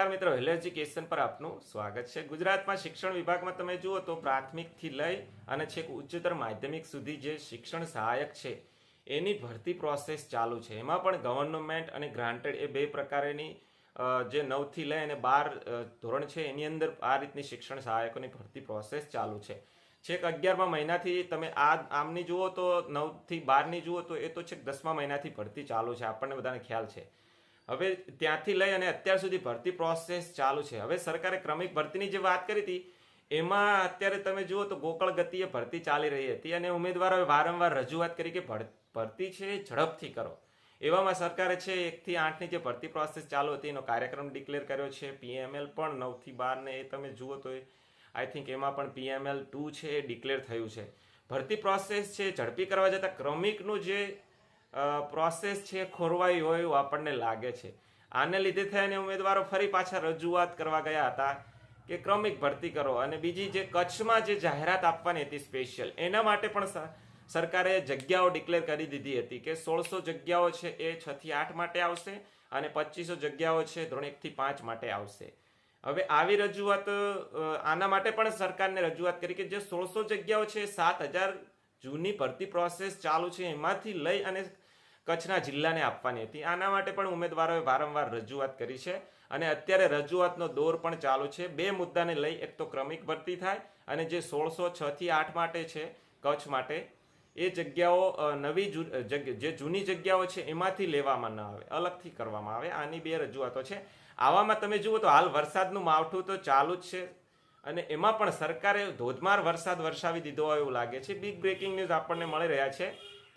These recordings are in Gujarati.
નમસ્કાર મિત્રો, હેલો એજ્યુકેશન પર આપનું સ્વાગત છે. ગુજરાતમાં શિક્ષણ વિભાગમાં તમે જુઓ તો પ્રાથમિકથી લઈ અને છેક ઉચ્ચતર માધ્યમિક સુધી જે શિક્ષણ સહાયક છે, એની ભરતી પ્રોસેસ ચાલુ છે. એમાં પણ ગવર્નમેન્ટ અને ગ્રાન્ટેડ એ બે પ્રકારની જે નવથી લઈ અને બાર ધોરણ છે, એની અંદર આ રીતની શિક્ષણ સહાયકોની ભરતી પ્રોસેસ ચાલુ છે. છેક અગિયારમા મહિનાથી તમે આ આમની જુઓ તો નવથી બારની જુઓ તો એ તો છેક દસમા મહિનાથી ભરતી ચાલુ છે. આપણને બધાને ખ્યાલ છે. હવે ત્યાંથી લઈ અને અત્યાર સુધી ભરતી પ્રોસેસ ચાલુ છે. હવે સરકારે ક્રમિક ભરતીની જે વાત કરી હતી, એમાં અત્યારે તમે જુઓ તો ગોકળ ગતિએ ભરતી ચાલી રહી હતી અને ઉમેદવારોએ વારંવાર રજૂઆત કરી કે ભર- ભરતી છે એ ઝડપથી કરો. એવામાં સરકારે છે, એકથી આઠની જે ભરતી પ્રોસેસ ચાલુ હતી, એનો કાર્યક્રમ ડિક્લેર કર્યો છે. પીએમએલ પણ નવથી બારને એ તમે જુઓ તો આઈ થિંક એમાં પણ પીએમએલ ટુ છે, એ ડિક્લેર થયું છે. ભરતી પ્રોસેસ છે, ઝડપી કરવા જતાં ક્રમિકનું જે પ્રોસેસ છે ખોરવાઈ હોય એવું આપણને લાગે છે. આને લીધે થઈને ઉમેદવારો ફરી પાછા રજૂઆત કરવા ગયા હતા કે ક્રમિક ભરતી કરો અને બીજી જે કચ્છમાં જે જાહેરાત આપવાની હતી સ્પેશિયલ એના માટે પણ સરકારે જગ્યાઓ ડિક્લેર કરી દીધી હતી કે સોળસો જગ્યાઓ છે એ છ થી આઠ માટે આવશે અને પચીસો જગ્યાઓ છે ધોરણ એક થી પાંચ માટે આવશે. હવે આવી રજૂઆત આના માટે પણ સરકારને રજૂઆત કરી કે જે સોળસો જગ્યાઓ છે સાત હજાર જૂની ભરતી પ્રોસેસ ચાલુ છે એમાંથી લઈ અને કચ્છના જિલ્લાને આપવાની હતી. આના માટે પણ ઉમેદવારોએ વારંવાર રજૂઆત કરી છે અને અત્યારે રજૂઆતનો દોર પણ ચાલુ છે. બે મુદ્દાને લઈ એક તો ક્રમિક ભરતી થાય અને જે સોળસો છથી આઠ માટે છે કચ્છ માટે, એ જગ્યાઓ નવી જે જૂની જગ્યાઓ છે એમાંથી લેવામાં ન આવે, અલગથી કરવામાં આવે. આની બે રજૂઆતો છે. આવામાં તમે જુઓ તો હાલ વરસાદનું માવઠું તો ચાલુ જ છે અને એમાં પણ સરકારે ધોધમાર વરસાદ વરસાવી દીધો હોય એવું લાગે છે. બિગ બ્રેકિંગ ન્યૂઝ આપણને મળી રહ્યા છે.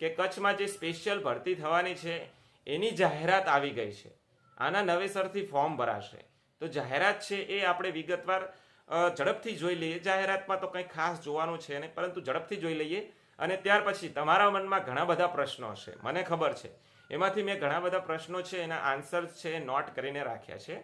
કે કચ્છમાં જે સ્પેશિયલ ભરતી થવાની છે, એની જાહેરાત આવી ગઈ છે. આના નવેસરથી ફોર્મ ભરાશે. તો જાહેરાત છે એ આપણે વિગતવાર ઝડપથી જોઈ લઈએ. જાહેરાતમાં તો કંઈ ખાસ જોવાનું છે નહીં, પરંતુ ઝડપથી જોઈ લઈએ. અને ત્યાર પછી તમારા મનમાં ઘણા બધા પ્રશ્નો હશે. મને ખબર છે. એમાંથી મેં ઘણા બધા પ્રશ્નો છે, એના આન્સર છે નોટ કરીને રાખ્યા છે.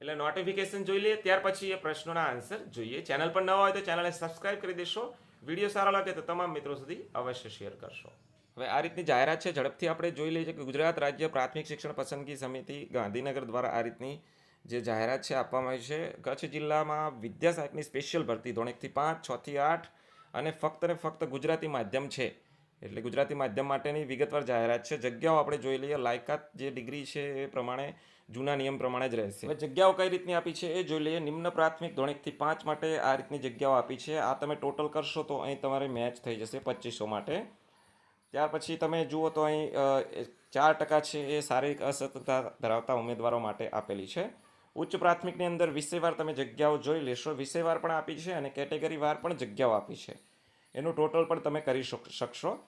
એટલે નોટિફિકેશન જોઈ લઈએ, ત્યાર પછી એ પ્રશ્નોના આન્સર જોઈએ. ચેનલ પર ન હોય તો ચેનલને સબસ્ક્રાઇબ કરી દેશો. વીડિયો સારો લાગે તો તમામ મિત્રો સુધી અવશ્ય શેર કરશો. હવે આ રીતની જાહેરાત છે. ઝડપથી આપણે જોઈ લઈએ કે ગુજરાત રાજ્ય પ્રાથમિક શિક્ષણ પસંદગી સમિતિ ગાંધીનગર દ્વારા આ રીતની જે જાહેરાત છે આપવામાં આવી છે. કચ્છ જિલ્લામાં વિદ્યા સહાયકની સ્પેશિયલ ભરતી ધોરણ એકથી પાંચ છથી આઠ અને ફક્ત ને ફક્ત ગુજરાતી માધ્યમ છે. એટલે ગુજરાતી માધ્યમ માટેની વિગતવાર જાહેરાત છે. જગ્યાઓ આપણે જોઈ લઈએ. લાયકાત જે ડિગ્રી છે એ પ્રમાણે, જૂના નિયમ પ્રમાણે જ રહેશે. હવે જગ્યાઓ કઈ રીતની આપી છે એ જોઈ લઈએ. નિમ્ન પ્રાથમિક ધોરણ એકથી પાંચ માટે આ રીતની જગ્યાઓ આપી છે. આ તમે ટોટલ કરશો તો અહીં તમારે મેચ થઈ જશે પચીસો માટે. ત્યાર પછી તમે જુઓ તો અહીં ચાર ટકા છે એ શારીરિક અસતતા ધરાવતા ઉમેદવારો માટે આપેલી છે. ઉચ્ચ પ્રાથમિકની અંદર વિષયવાર તમે જગ્યાઓ જોઈ લેશો. વિષયવાર પણ આપી છે અને કેટેગરી વાર પણ જગ્યાઓ આપી છે. એનું ટોટલ પણ તમે કરી શક- શકશો.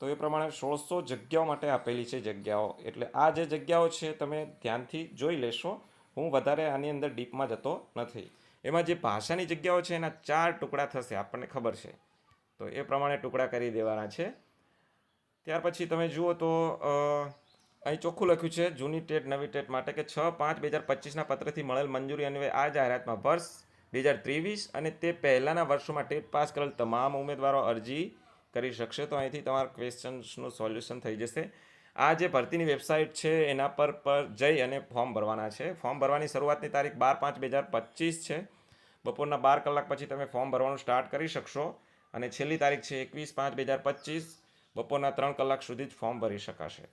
તો એ પ્રમાણે સોળસો જગ્યાઓ માટે આપેલી છે જગ્યાઓ. એટલે આ જે જગ્યાઓ છે તમે ધ્યાનથી જોઈ લેશો. હું વધારે આની અંદર ડીપમાં જતો નથી. એમાં જે ભાષાની જગ્યાઓ છે એના ચાર ટુકડા થશે, આપણને ખબર છે. તો એ પ્રમાણે ટુકડા કરી દેવાના છે. ત્યાર પછી તમે જુઓ તો અહીં ચોખ્ખું લખ્યું છે, જૂની ટેટ, નવી ટેટ માટે કે છ પાંચ બે હજાર પચીસના પત્રથી મળેલ મંજૂરી અન્વયે આ જાહેરાતમાં વર્ષ બે હજાર ત્રેવીસ અને તે પહેલાંના વર્ષોમાં ટેટ પાસ કરેલ તમામ ઉમેદવારો અરજી કરી શકશે. તો અહીંથી તમારા ક્વેશ્ચન્સનું સોલ્યુશન થઈ જશે. આ જે ભરતીની વેબસાઇટ છે, એના પર પર જઈ અને ફોર્મ ભરવાના છે. ફોર્મ ભરવાની શરૂઆતની તારીખ બાર પાંચ બે હજાર પચીસ છે. બપોરના બાર કલાક પછી તમે ફોર્મ ભરવાનું સ્ટાર્ટ કરી શકશો. અને છેલ્લી તારીખ છે એકવીસ પાંચ બે હજાર પચીસ. બપોરના ત્રણ કલાક સુધી જ ફોર્મ ભરી શકાશે.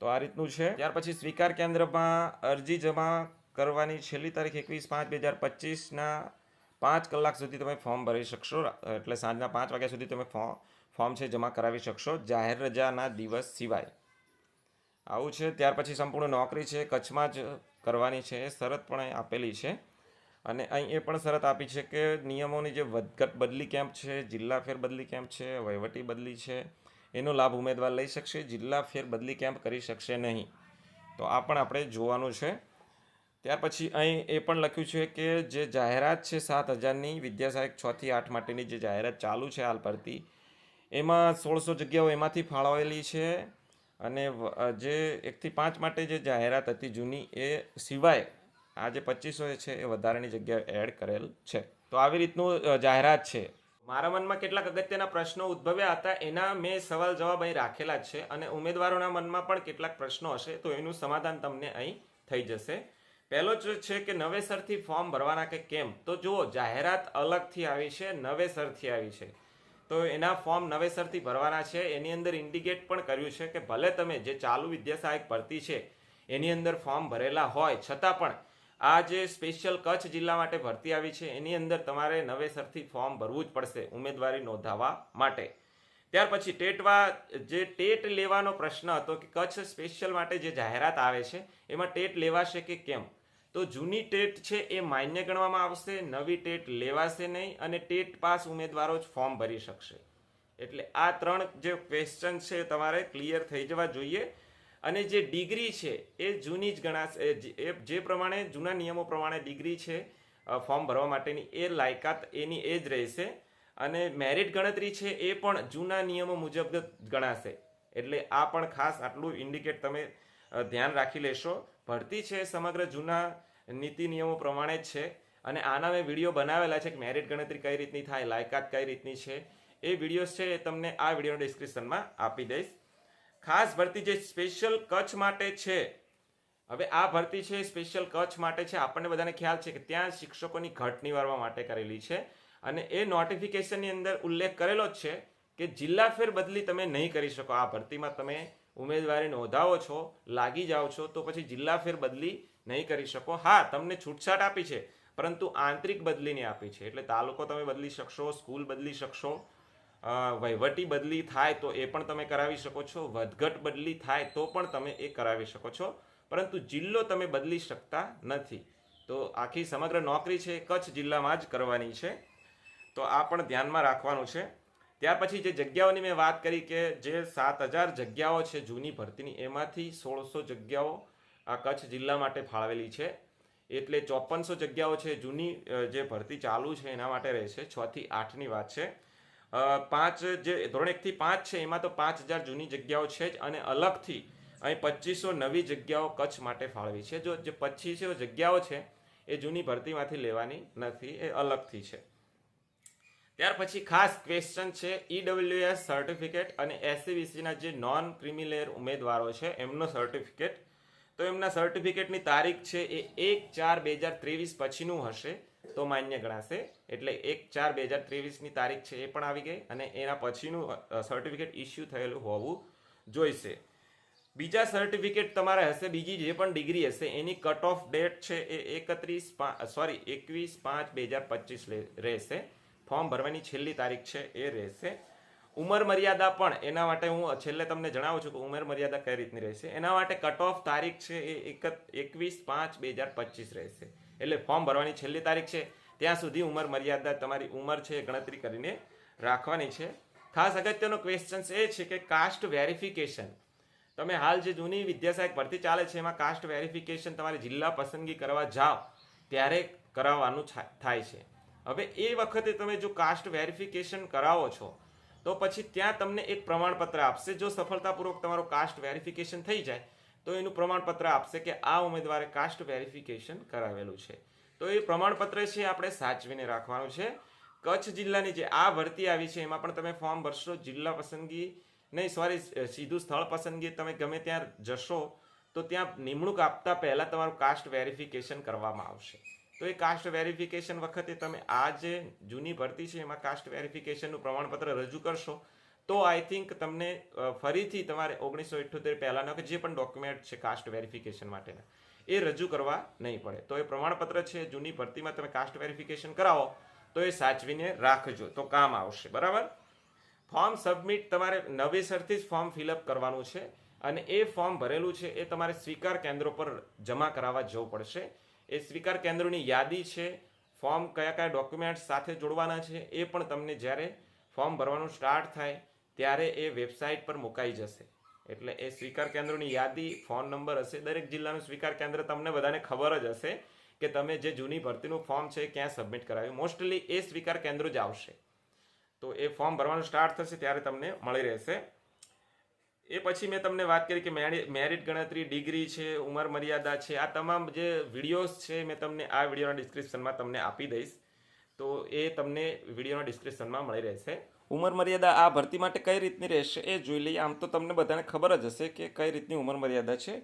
તો આ રીતનું છે. ત્યાર પછી સ્વીકાર કેન્દ્રમાં અરજી જમા કરવાની છેલ્લી તારીખ એકવીસ પાંચ બે હજાર પચીસના પાંચ કલાક સુધી તમે ફોર્મ ભરી શકશો. એટલે સાંજના પાંચ વાગ્યા સુધી તમે ફોર્મ ફોર્મ છે જમા કરાવી શકશો. જાહેર રજાના દિવસ સિવાય. આવું છે. ત્યાર પછી સંપૂર્ણ નોકરી છે. કચ્છમાં જ કરવાની છે. એ શરત પણ આપેલી છે. અને અહીં એ પણ શરત આપી છે કે નિયમોની જે વધઘટ બદલી કેમ્પ છે, જિલ્લા ફેર બદલી કેમ્પ છે, વહીવટી બદલી છે એનો લાભ ઉમેદવાર લઈ શકશે, જિલ્લા ફેરબદલી કેમ્પ કરી શકશે નહીં. તો આ પણ આપણે જોવાનું છે. ત્યાર પછી અહીં એ પણ લખ્યું છે કે જે જાહેરાત છે સાત હજારની વિદ્યાસહાયક છથી આઠ માટેની જે જાહેરાત ચાલુ છે હાલ પરથી, એમાં સોળસો જગ્યાઓ એમાંથી ફાળવેલી છે અને જે એકથી પાંચ માટે જે જાહેરાત હતી જૂની એ સિવાય આ જે પચીસો છે એ વધારાની જગ્યાએ એડ કરેલ છે. તો આવી રીતનું જાહેરાત છે. મારા મનમાં કેટલાક અગત્યના પ્રશ્નો ઉદ્ભવ્યા હતા, એના મેં સવાલ જવાબ અહીં રાખેલા જ છે અને ઉમેદવારોના મનમાં પણ કેટલાક પ્રશ્નો હશે, તો એનું સમાધાન તમને અહીં થઈ જશે. પહેલો જ છે કે નવેસરથી ફોર્મ ભરવાના કે કેમ? તો જુઓ, જાહેરાત અલગથી આવી છે, નવેસરથી આવી છે. તો એના ફોર્મ નવેસરથી ભરવાના છે, એની અંદર ઇન્ડિકેટ પણ કર્યું છે કે ભલે તમે જે ચાલુ વિદ્યા સહાયક ભરતી છે, એની અંદર ફોર્મ ભરેલા હોય, છતાં પણ આ જે સ્પેશિયલ કચ્છ જિલ્લા માટે ભરતી આવી છે, એની અંદર તમારે નવેસરથી ફોર્મ ભરવું જ પડશે ઉમેદવારી નોંધાવવા માટે. ત્યાર પછી ટેટવા, જે ટેટ લેવાનો પ્રશ્ન હતો કે કચ્છ સ્પેશિયલ માટે જે જાહેરાત આવે છે, એમાં ટેટ લેવાશે કે કેમ? તો જૂની ટેટ છે એ માન્ય ગણવામાં આવશે, નવી ટેટ લેવાશે નહીં અને ટેટ પાસ ઉમેદવારો જ ફોર્મ ભરી શકશે. એટલે આ ત્રણ જે ક્વેશ્ચન છે તમારે ક્લિયર થઈ જવા જોઈએ. અને જે ડિગ્રી છે, એ જૂની જ ગણાશે, એ જે- પ્રમાણે, જૂના નિયમો પ્રમાણે ડિગ્રી છે ફોર્મ ભરવા માટેની એ લાયકાત એની એ જ રહેશે. અને મેરિટ ગણતરી છે, એ પણ જૂના નિયમો મુજબ ગણાશે. એટલે આ પણ ખાસ આટલું ઇન્ડિકેટ તમે ધ્યાન રાખી લેશો. ભરતી છે સમગ્ર જૂના નીતિ નિયમો પ્રમાણે જ છે. અને આના મેં વીડિયો બનાવેલા છે કે મેરિટ ગણતરી કઈ રીતની થાય, લાયકાત કઈ રીતની છે. એ વિડીયોઝ છે એ તમને આ વિડીયોના ડિસ્ક્રિપ્શનમાં આપી દઈશ. ખાસ ભરતી જે સ્પેશિયલ કચ્છ માટે છે, હવે આ ભરતી છે સ્પેશિયલ કચ્છ માટે છે. આપણને બધાને ખ્યાલ છે કે ત્યાં શિક્ષકોની ઘટ નિવારવા માટે કરેલી છે અને એ નોટિફિકેશનની અંદર ઉલ્લેખ કરેલો જ છે કે જિલ્લા ફેર બદલી તમે નહીં કરી શકો. આ ભરતીમાં તમે ઉમેદવારી નોંધાવો છો, લાગી જાઓ છો, તો પછી જિલ્લા ફેર બદલી નહીં કરી શકો. હા, તમને છૂટછાટ આપી છે, પરંતુ આંતરિક બદલી આપી છે. એટલે તાલુકો તમે બદલી શકશો, સ્કૂલ બદલી શકશો વહીવટી બદલી થાય તો એ પણ તમે કરાવી શકો છો. વધઘટ બદલી થાય તો પણ તમે એ કરાવી શકો છો. પરંતુ જિલ્લો તમે બદલી શકતા નથી. તો આખી સમગ્ર નોકરી છે કચ્છ જિલ્લામાં જ કરવાની છે. તો આ પણ ધ્યાનમાં રાખવાનું છે. ત્યાર પછી જે જગ્યાઓની મેં વાત કરી કે જે સાત હજાર જગ્યાઓ છે જૂની ભરતીની, એમાંથી સોળસો જગ્યાઓ આ કચ્છ જિલ્લા માટે ફાળવેલી છે. એટલે ચોપનસો જગ્યાઓ છે જૂની જે ભરતી ચાલુ છે એના માટે રહેશે છ થી આઠની વાત છે. પાંચ જે, ધોરણ એકથી પાંચ છે, એમાં તો પાંચ હજાર જૂની જગ્યાઓ છે જ અને અલગથી અહીં પચીસો નવી જગ્યાઓ કચ્છ માટે ફાળવી છે. જો જે પચીસો જગ્યાઓ છે, એ જૂની ભરતીમાંથી લેવાની નથી, એ અલગથી છે. ત્યાર પછી ખાસ ક્વેશ્ચન છે ઈડબ્લ્યુએસ સર્ટિફિકેટ અને એસસીબીસીના જે નોન ક્રિમિલેયર ઉમેદવારો છે, એમનો સર્ટિફિકેટ તો એમના સર્ટિફિકેટની તારીખ છે, એ એક ચાર બે હજાર ત્રેવીસ પછીનું હશે. તો માન્ય ગણાશે. એટલે એક ચાર બે હજાર ત્રેવીસની તારીખ છે એ પણ આવી ગઈ અને એના પછીનું સર્ટિફિકેટ ઇસ્યુ થયેલું હોવું જોઈશે. બીજા સર્ટિફિકેટ તમારે હશે, બીજી જે પણ ડિગ્રી હશે, એની કટ ઓફ ડેટ છે એ એકત્રીસ સોરી એકવીસ પાંચ બે હજાર પચીસ રહેશે. ફોર્મ ભરવાની છેલ્લી તારીખ છે એ રહેશે. ઉંમર મર્યાદા પણ, એના માટે હું છેલ્લે તમને જણાવું છું કે ઉંમર મર્યાદા કઈ રીતની રહેશે. એના માટે કટ ઓફ તારીખ છે એ એક એકવીસ પાંચ બે હજાર પચીસ રહેશે. એટલે ફોર્મ ભરવાની છેલ્લી તારીખ છે. ત્યાં સુધી ઉંમર મર્યાદા તમારી ઉંમર છે ગણતરી કરીને રાખવાની છે. ખાસ અગત્યનો ક્વેશ્ચન્સ એ છે કે કાસ્ટ વેરિફિકેશન તમે હાલ જે જૂની વિદ્યાસહાયક ભરતી ચાલે છે, એમાં કાસ્ટ વેરિફિકેશન તમારે જિલ્લા પસંદગી કરવા જાઓ, ત્યારે કરાવવાનું થાય છે. હવે એ વખતે તમે જો કાસ્ટ વેરિફિકેશન કરાવો છો, તો પછી ત્યાં તમને એક પ્રમાણપત્ર આપશે, જો સફળતાપૂર્વક તમારો કાસ્ટ વેરિફિકેશન થઈ જાય તો એનું પ્રમાણપત્ર આપશે કે આ ઉમેદવારે કાસ્ટ વેરિફિકેશન કરાવેલું છે. તો એ પ્રમાણપત્ર છે આપણે સાચવીને રાખવાનું છે. કચ્છ જિલ્લાની જે આ ભરતી આવી છે, એમાં પણ તમે ફોર્મ ભરશો, જિલ્લા પસંદગી નહીં સોરી સીધું સ્થળ પસંદગી તમે ગમે ત્યાં જશો, તો ત્યાં નિમણૂક આપતા પહેલાં તમારું કાસ્ટ વેરિફિકેશન કરવામાં આવશે. તો એ કાસ્ટ વેરિફિકેશન વખતે તમે આ જે જૂની ભરતી છે, એમાં કાસ્ટ વેરિફિકેશનનું પ્રમાણપત્ર રજૂ કરશો. તો આઈ થિંક તમને ફરીથી તમારે ઓગણીસો ઇઠ્યોતેર પહેલાના કે જે પણ ડોક્યુમેન્ટ છે કાસ્ટ વેરિફિકેશન માટેના, એ રજૂ કરવા નહીં પડે. તો એ પ્રમાણપત્ર છે, જૂની ભરતીમાં તમે કાસ્ટ વેરિફિકેશન કરાવો, તો એ સાચવીને રાખજો. તો કામ આવશે, બરાબર? ફોર્મ સબમિટ તમારે નવેસરથી જ ફોર્મ ફિલઅપ કરવાનું છે અને એ ફોર્મ ભરેલું છે એ તમારે સ્વીકાર કેન્દ્રો પર જમા કરાવવા જવું પડશે. એ સ્વીકાર કેન્દ્રોની યાદી છે, ફોર્મ કયા કયા ડોક્યુમેન્ટ્સ સાથે જોડવાના છે, એ પણ તમને જ્યારે ફોર્મ ભરવાનું સ્ટાર્ટ થાય ત્યારે એ વેબસાઇટ પર મુકાઈ જશે. એટલે એ સ્વીકાર કેન્દ્રોની યાદી, ફોન નંબર હશે, દરેક જિલ્લાનું સ્વીકાર કેન્દ્ર તમને બધાને ખબર જ હશે કે તમે જે જૂની ભરતીનું ફોર્મ છે ક્યાં સબમિટ કરાવ્યું. મોસ્ટલી એ સ્વીકાર કેન્દ્રો જ આવશે. તો એ ફોર્મ ભરવાનું સ્ટાર્ટ થશે ત્યારે તમને મળી રહેશે. એ પછી મેં તમને વાત કરી કે મેરી- મેરિટ ગણતરી, ડિગ્રી છે, ઉંમર મર્યાદા છે, આ તમામ જે વિડીયોઝ છે મેં તમને આ વિડીયોના ડિસ્ક્રિપ્શનમાં તમને આપી દઈશ. તો એ તમને વિડીયોના ડિસ્ક્રિપ્શનમાં મળી રહેશે. ઉંમર મર્યાદા આ ભરતી માટે કઈ રીતની રહેશે એ જોઈ લઈએ. આમ તો તમને બધાને ખબર જ હશે કે કઈ રીતની ઉંમર મર્યાદા છે.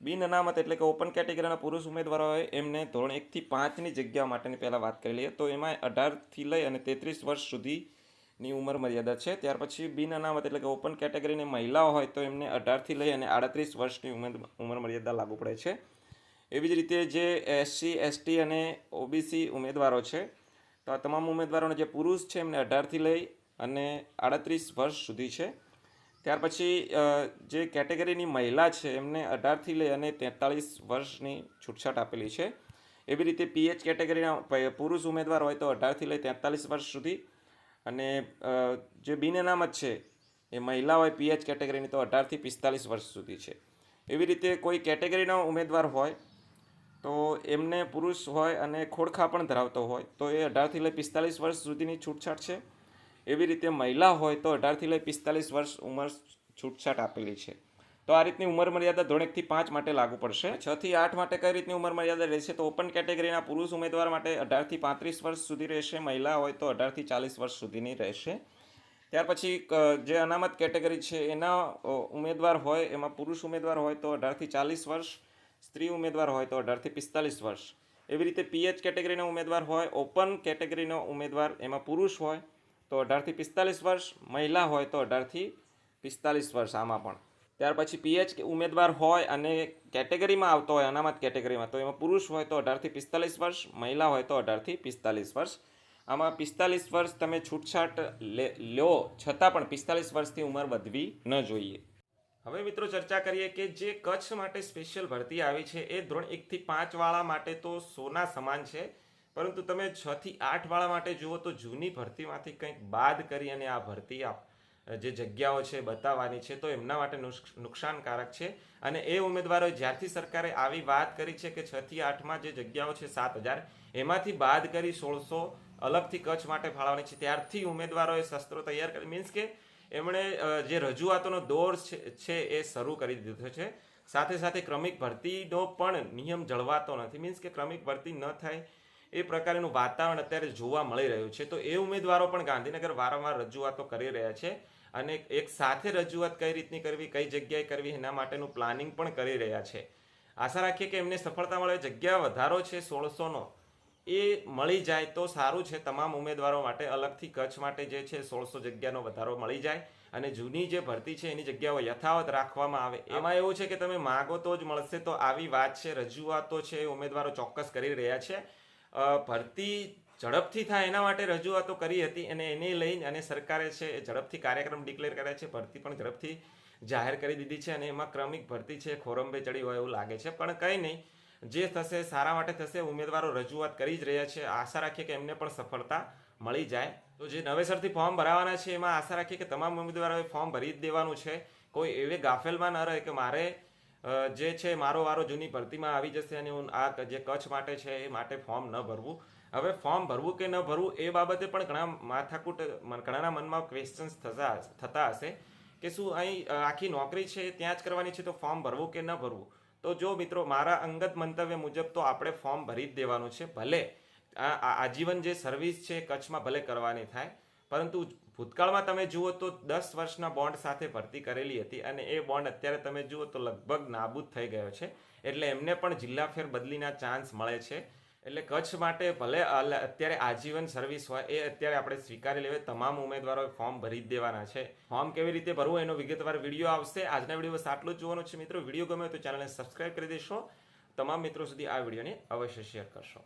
બિન અનામત એટલે કે ઓપન કેટેગરીના પુરુષ ઉમેદવારો હોય, એમને ધોરણ એકથી પાંચની જગ્યા માટેની પહેલાં વાત કરી લઈએ. તો એમાં અઢારથી લઈ અને તેત્રીસ વર્ષ સુધીની ઉંમર મર્યાદા છે. ત્યાર પછી બિન અનામત એટલે કે ઓપન કેટેગરીની મહિલાઓ હોય, તો એમને અઢારથી લઈ અને આડત્રીસ વર્ષની ઉંમર ઉંમર મર્યાદા લાગુ પડે છે. એવી જ રીતે જે એસસી એસટી અને ઓબીસી ઉમેદવારો છે, તો આ તમામ ઉમેદવારોને જે પુરુષ છે, એમને અઢારથી લઈ અને આડત્રીસ વર્ષ સુધી છે. ત્યાર પછી જે કેટેગરીની મહિલા છે, એમને અઢારથી લઈ અને તેતાળીસ વર્ષની છૂટછાટ આપેલી છે. એવી રીતે પીએચ કેટેગરીના પુરુષ ઉમેદવાર હોય તો અઢારથી લઈ તેતાલીસ વર્ષ સુધી. અને જે બિન અનામત છે, એ મહિલા હોય પીએચ કેટેગરીની તો અઢારથી પિસ્તાલીસ વર્ષ સુધી છે. એવી રીતે કોઈ કેટેગરીનો ઉમેદવાર હોય તો એમને પુરુષ હોય અને ખોડખા પણ ધરાવતો હોય તો એ અઢારથી લઈ પિસ્તાલીસ વર્ષ સુધીની છૂટછાટ છે. એવી રીતે મહિલા હોય તો અઢારથી લઈ પિસ્તાલીસ વર્ષ ઉંમર છૂટછાટ આપેલી છે. તો આ રીતની ઉંમર મર્યાદા ધોરણ એકથી પાંચ માટે લાગુ પડશે. છ થી આઠ માટે કઈ રીતની ઉંમર મર્યાદા રહેશે? તો ઓપન કેટેગરીના પુરુષ ઉમેદવાર માટે અઢારથી પાંત્રીસ વર્ષ સુધી રહેશે. મહિલા હોય તો અઢારથી ચાલીસ વર્ષ સુધીની રહેશે. ત્યાર પછી જે અનામત કેટેગરી છે, એના ઉમેદવાર હોય, એમાં પુરુષ ઉમેદવાર હોય તો અઢારથી ચાલીસ વર્ષ, સ્ત્રી ઉમેદવાર હોય તો અઢારથી પિસ્તાલીસ વર્ષ. એવી રીતે પીએચ કેટેગરીનો ઉમેદવાર હોય ઓપન કેટેગરીનો ઉમેદવાર એમાં પુરુષ હોય તો અઢારથી પિસ્તાલીસ વર્ષ મહિલા હોય તો અઢારથી પિસ્તાલીસ વર્ષ આમાં પણ. ત્યાર પછી પીએચ ઉમેદવાર હોય અને કેટેગરીમાં આવતો હોય, અનામત કેટેગરીમાં, તો એમાં પુરુષ હોય તો અઢારથી પિસ્તાલીસ વર્ષ, મહિલા હોય તો અઢારથી પિસ્તાલીસ વર્ષ. આમાં પિસ્તાલીસ વર્ષ તમે છૂટછાટ લે લો છતાં પણ પિસ્તાલીસ વર્ષથી ઉંમર વધવી ન જોઈએ. હવે મિત્રો ચર્ચા કરીએ કે જે કચ્છ માટે સ્પેશિયલ ભરતી આવી છે, એ ધોરણ એકથી પાંચવાળા માટે તો સોના સમાન છે. પરંતુ તમે છ થી આઠ વાળા માટે જુઓ તો જૂની ભરતીમાંથી કંઈક બાદ કરી અને આ ભરતી આપ, જે જગ્યાઓ છે બતાવવાની છે, તો એમના માટે નુકસાનકારક છે. અને એ ઉમેદવારોએ જ્યારથી સરકારે આવી વાત કરી છે કે છ થી આઠમાં જે જગ્યાઓ છે સાત હજાર, એમાંથી બાદ કરી સોળસો અલગથી કચ્છ માટે ફાળવવાની છે. ત્યારથી ઉમેદવારોએ શસ્ત્રો તૈયાર કરી, મીન્સ કે એમણે જે રજૂઆતોનો દોર છે એ શરૂ કરી દીધો છે. સાથે સાથે ક્રમિક ભરતીનો પણ નિયમ જળવાતો નથી. મીન્સ કે ક્રમિક ભરતી ન થાય એ પ્રકારનું વાતાવરણ અત્યારે જોવા મળી રહ્યું છે. તો એ ઉમેદવારો પણ ગાંધીનગર વારંવાર રજૂઆતો કરી રહ્યા છે અને એક સાથે રજૂઆત કઈ રીતની કરવી, કઈ જગ્યાએ કરવી એના માટેનું પ્લાનિંગ પણ કરી રહ્યા છે. આશા રાખીએ કે એમને સફળતા મળે, જગ્યા વધારો છે સોળસોનો, એ મળી જાય તો સારું છે. તમામ ઉમેદવારો માટે અલગથી કચ્છ માટે જે છે સોળસો જગ્યાનો વધારો મળી જાય અને જૂની જે ભરતી છે એની જગ્યાઓ યથાવત રાખવામાં આવે. એમાં એવું છે કે તમે માગો તો જ મળશે. તો આવી વાત છે, રજૂઆતો છે, ઉમેદવારો ચોક્કસ કરી રહ્યા છે. ભરતી ઝડપથી થાય એના માટે રજૂઆતો કરી હતી અને એને લઈને અને સરકારે છે એ ઝડપથી કાર્યક્રમ ડિક્લેર કર્યા છે. ભરતી પણ ઝડપથી જાહેર કરી દીધી છે અને એમાં ક્રમિક ભરતી છે, ખોરંબે ચડી હોય એવું લાગે છે. પણ કંઈ નહીં, જે થશે સારા માટે થશે, ઉમેદવારો રજૂઆત કરી જ રહ્યા છે. આશા રાખીએ કે એમને પણ સફળતા મળી જાય. તો જે નવેસરથી ફોર્મ ભરાવાના છે, એમાં આશા રાખીએ કે તમામ ઉમેદવારોએ ફોર્મ ભરી જ દેવાનું છે. કોઈ એવે ગાફેલમાં ન રહે કે મારે જે છે મારો વારો જૂની ભરતીમાં આવી જશે અને હું આ જે કચ્છ માટે છે એ માટે ફોર્મ ન ભરવું. હવે ફોર્મ ભરવું કે ન ભરવું એ બાબતે પણ ઘણા માથાકૂટ ઘણાના મનમાં ક્વેશ્ચન્સ થતા થતા હશે કે શું અહીં આખી નોકરી છે ત્યાં જ કરવાની છે તો ફોર્મ ભરવું કે ન ભરવું? તો જો મિત્રો મારા અંગત મંતવ્ય મુજબ તો આપણે ફોર્મ ભરી જ દેવાનું છે ભલે આજીવન જે સર્વિસ છે કચ્છમાં ભલે કરવાની થાય પરંતુ ભૂતકાળમાં તમે જુઓ તો દસ વર્ષના બોન્ડ સાથે ભરતી કરેલી હતી અને એ બોન્ડ અત્યારે તમે જુઓ તો લગભગ નાબૂદ થઈ ગયો છે. એટલે એમને પણ જિલ્લા ફેર બદલીના ચાન્સ મળે છે. એટલે કચ્છ માટે ભલે અત્યારે આજીવન સર્વિસ હોય, એ અત્યારે આપણે સ્વીકારી લેવાય તમામ ઉમેદવારોએ ફોર્મ ભરી જ દેવાના છે. ફોર્મ કેવી રીતે ભરવું એનો વિગતવાર વીડિયો આવશે. આજના વીડિયો બસ આટલું જ જોવાનું છે મિત્રો. વીડિયો ગમે તો ચેનલને સબસ્ક્રાઇબ કરી દેશો. તમામ મિત્રો સુધી આ વિડીયોને અવશ્ય શેર કરશો.